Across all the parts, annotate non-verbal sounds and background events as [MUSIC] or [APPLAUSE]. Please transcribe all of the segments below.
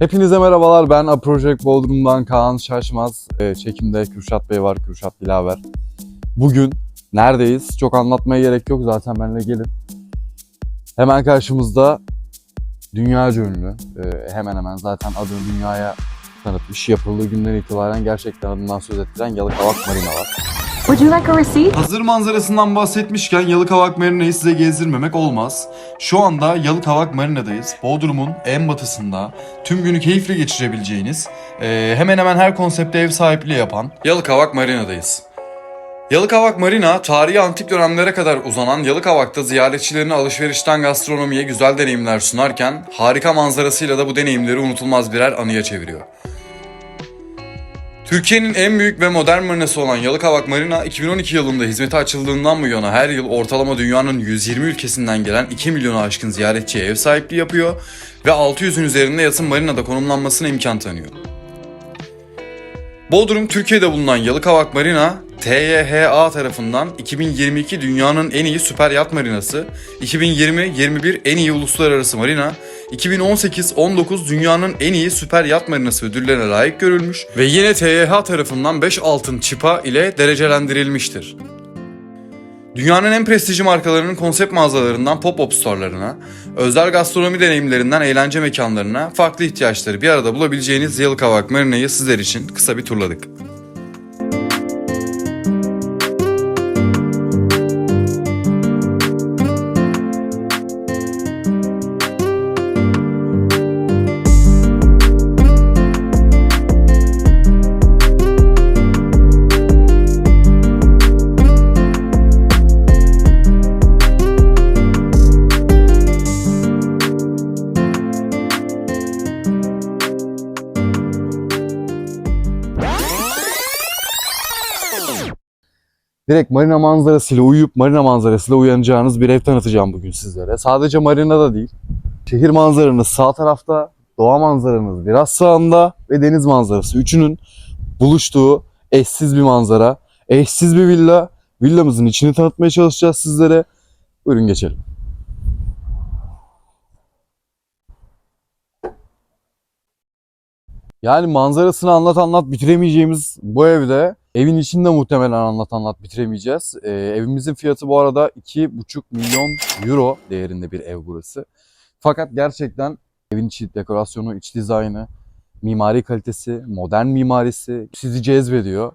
Hepinize merhabalar. Ben A Project Bodrum'dan Kaan Şaşmaz. Ee, çekimde Kürşat Bey var, Kürşat Dilaver. Bugün neredeyiz? Çok anlatmaya gerek yok. Zaten benimle gelin. Hemen karşımızda dünyaca ünlü. e, hemen hemen zaten adını dünyaya tanıtmış. Yapıldığı günden itibaren gerçekten adından söz ettiren Yalıkavak Marina var. Would you like a receipt? Hazır manzarasından bahsetmişken Yalıkavak Marina'yı size gezdirmemek olmaz. Şu anda Yalıkavak Marina'dayız. Bodrum'un en batısında tüm günü keyifle geçirebileceğiniz, eee, hemen hemen her konsepte ev sahipliği yapan Yalıkavak Marina'dayız. Yalıkavak Marina, tarihi antik dönemlere kadar uzanan Yalıkavak'ta ziyaretçilerine alışverişten gastronomiye güzel deneyimler sunarken harika manzarasıyla da bu deneyimleri unutulmaz birer anıya çeviriyor. Türkiye'nin en büyük ve modern marinası olan Yalıkavak Marina 2012 yılında hizmete açıldığından bu yana her yıl ortalama dünyanın 120 ülkesinden gelen 2 milyona aşkın ziyaretçiye ev sahipliği yapıyor ve 600'ün üzerinde yatın marinada konumlanmasına imkan tanıyor. Bodrum, Türkiye'de bulunan Yalıkavak Marina, TYHA tarafından 2022 dünyanın en iyi süper yat marinası, 2020-21 en iyi uluslararası marina, 2018-19 dünyanın en iyi süper yat marinası ödüllerine layık görülmüş ve yine TYH tarafından 5 altın çipa ile derecelendirilmiştir. Dünyanın en prestijli markalarının konsept mağazalarından pop-up storelarına, özel gastronomi deneyimlerinden eğlence mekanlarına farklı ihtiyaçları bir arada bulabileceğiniz Yalıkavak Marina'yı sizler için kısa bir turladık. Direkt marina manzarasıyla uyuyup marina manzarasıyla uyanacağınız bir ev tanıtacağım bugün sizlere. Sadece marina da değil. Şehir manzaranız sağ tarafta, doğa manzaranız biraz sağında ve deniz manzarası. Üçünün buluştuğu eşsiz bir manzara, eşsiz bir villa. Villamızın içini tanıtmaya çalışacağız sizlere. Buyurun geçelim. Yani manzarasını anlat anlat bitiremeyeceğimiz bu evde evin içinde muhtemelen anlat anlat bitiremeyeceğiz. Ee, evimizin fiyatı bu arada 2,5 milyon euro değerinde bir ev burası. Fakat gerçekten evin içi dekorasyonu, iç dizaynı, mimari kalitesi, modern mimarisi sizi cezbediyor.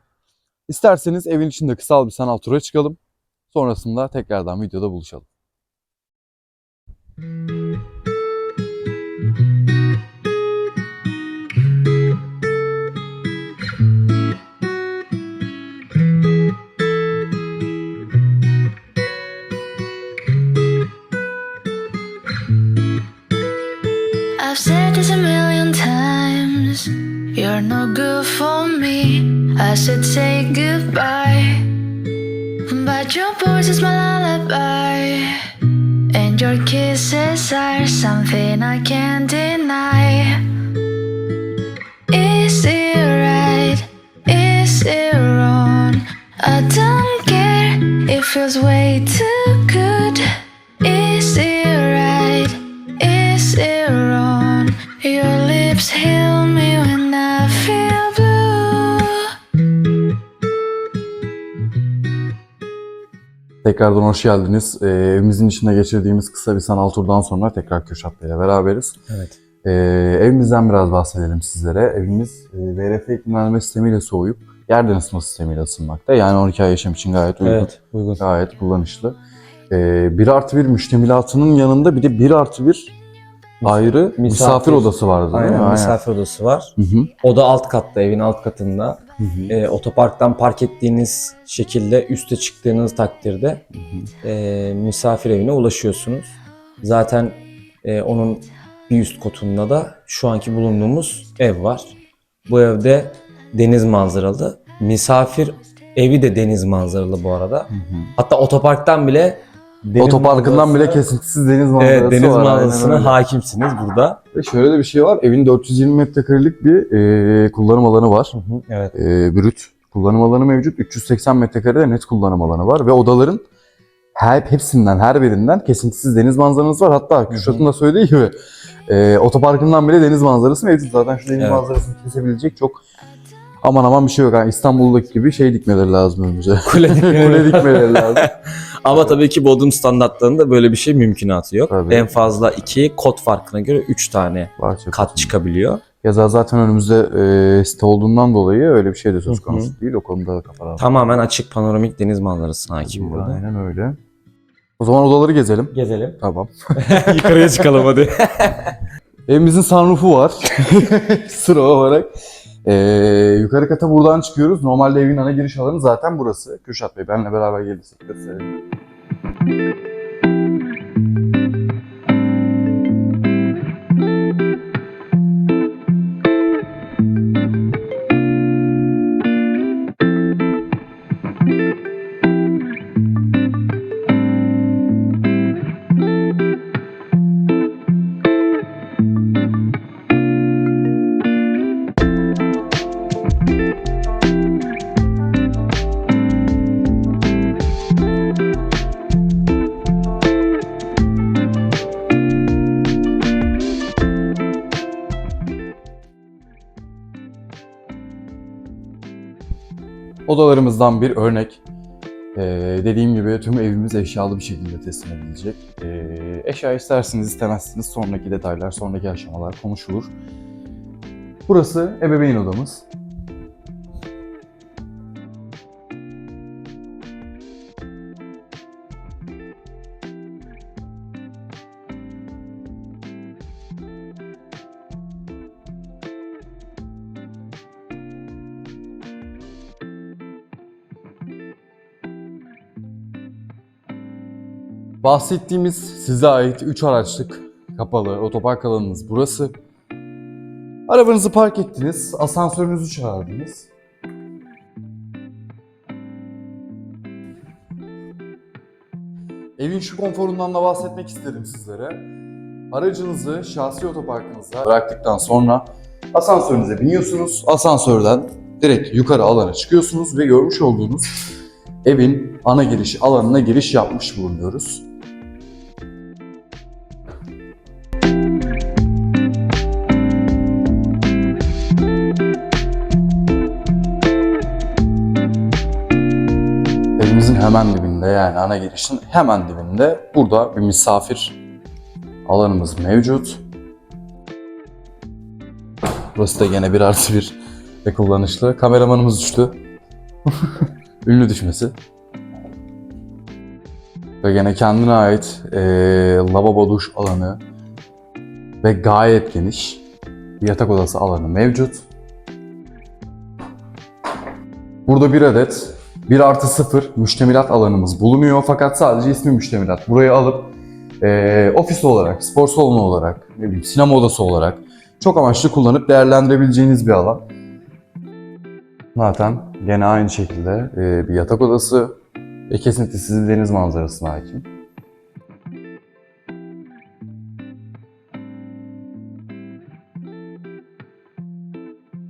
İsterseniz evin içinde kısa bir sanal tura çıkalım. Sonrasında tekrardan videoda buluşalım. I've this a million times. You're no good for me. I should say goodbye. But your voice is my lullaby. And your kisses are something I can't deny. Tekrardan hoş geldiniz. Ee, evimizin içinde geçirdiğimiz kısa bir sanal turdan sonra tekrar Kürşat Bey'le beraberiz. Evet. Ee, evimizden biraz bahsedelim sizlere. Evimiz e, VRF iklimlendirme sistemiyle soğuyup yerden ısıtma sistemiyle ısınmakta. Yani 12 ay yaşam için gayet uygun, Evet, uygun. gayet kullanışlı. Ee, 1 artı 1 müştemilatının yanında bir de 1 artı 1 ayrı misafir, odası vardı değil mi? Aynen, misafir odası var. Hı hı. O da alt katta, evin alt katında. Hı hı. E, otoparktan park ettiğiniz şekilde üste çıktığınız takdirde e, misafir evine ulaşıyorsunuz. Zaten e, onun bir üst kotunda da şu anki bulunduğumuz ev var. Bu evde deniz manzaralı. Misafir evi de deniz manzaralı bu arada. Hatta otoparktan bile deniz Otoparkından bile manzarası- kesintisiz deniz manzarası Evet, deniz var. manzarasına hakimsiniz burada. Ve şöyle de bir şey var. Evin 420 metrekarelik bir e, kullanım alanı var. Evet. E, brüt kullanım alanı mevcut. 380 metrekarede net kullanım alanı var. Ve odaların her hepsinden, her birinden kesintisiz deniz manzaranız var. Hatta Kürşat'ın da söylediği gibi e, otoparkından bile deniz manzarası mevcut. Zaten şu deniz Evet. manzarasını kesebilecek çok aman aman bir şey yok. Yani İstanbul'daki gibi şey dikmeleri lazım önümüze. Kule [LAUGHS] dikmeleri Kule dikmeleri lazım. [LAUGHS] Ama tabii ki Bodrum standartlarında böyle bir şey mümkünatı yok. Tabii. En fazla iki, kod farkına göre 3 tane çok kat çıkabiliyor. Ya za- zaten önümüzde e, site olduğundan dolayı öyle bir şey de söz konusu değil. O konuda da kafa rahat. Tamamen açık panoramik deniz manzarasına hakim burada. Aynen öyle. O zaman odaları gezelim. Gezelim. Tamam. [LAUGHS] Yukarıya çıkalım hadi. Evimizin sunroofu var. [LAUGHS] Sıra olarak. Ee, yukarı kata buradan çıkıyoruz. Normalde evin ana giriş alanı zaten burası. Kürşat Bey benimle beraber gelirsek gösterelim. Odalarımızdan bir örnek. Ee, dediğim gibi tüm evimiz eşyalı bir şekilde teslim edilecek. Ee, eşya istersiniz istemezsiniz sonraki detaylar, sonraki aşamalar konuşulur. Burası ebeveyn odamız. Bahsettiğimiz size ait 3 araçlık kapalı otopark alanınız burası. Arabanızı park ettiniz, asansörünüzü çağırdınız. Evin şu konforundan da bahsetmek isterim sizlere. Aracınızı şahsi otoparkınıza bıraktıktan sonra asansörünüze biniyorsunuz. Asansörden direkt yukarı alana çıkıyorsunuz ve görmüş olduğunuz evin ana giriş alanına giriş yapmış bulunuyoruz. Hemen dibinde yani ana girişin hemen dibinde burada bir misafir alanımız mevcut. Burası da gene bir artı bir ve kullanışlı. Kameramanımız düştü. [LAUGHS] Ünlü düşmesi. Ve gene kendine ait eee lavabo duş alanı ve gayet geniş bir yatak odası alanı mevcut. Burada bir adet 1 artı 0 müştemilat alanımız bulunuyor fakat sadece ismi müştemilat. Burayı alıp eee, ofis olarak, spor salonu olarak, ne bileyim sinema odası olarak çok amaçlı kullanıp değerlendirebileceğiniz bir alan. Zaten gene aynı şekilde eee, bir yatak odası ve kesintisiz bir deniz manzarasına hakim.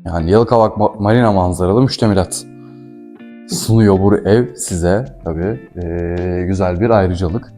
Yani Yalıkavak Ma- Marina manzaralı müştemilat sunuyor bu ev size tabii eee, güzel bir ayrıcalık.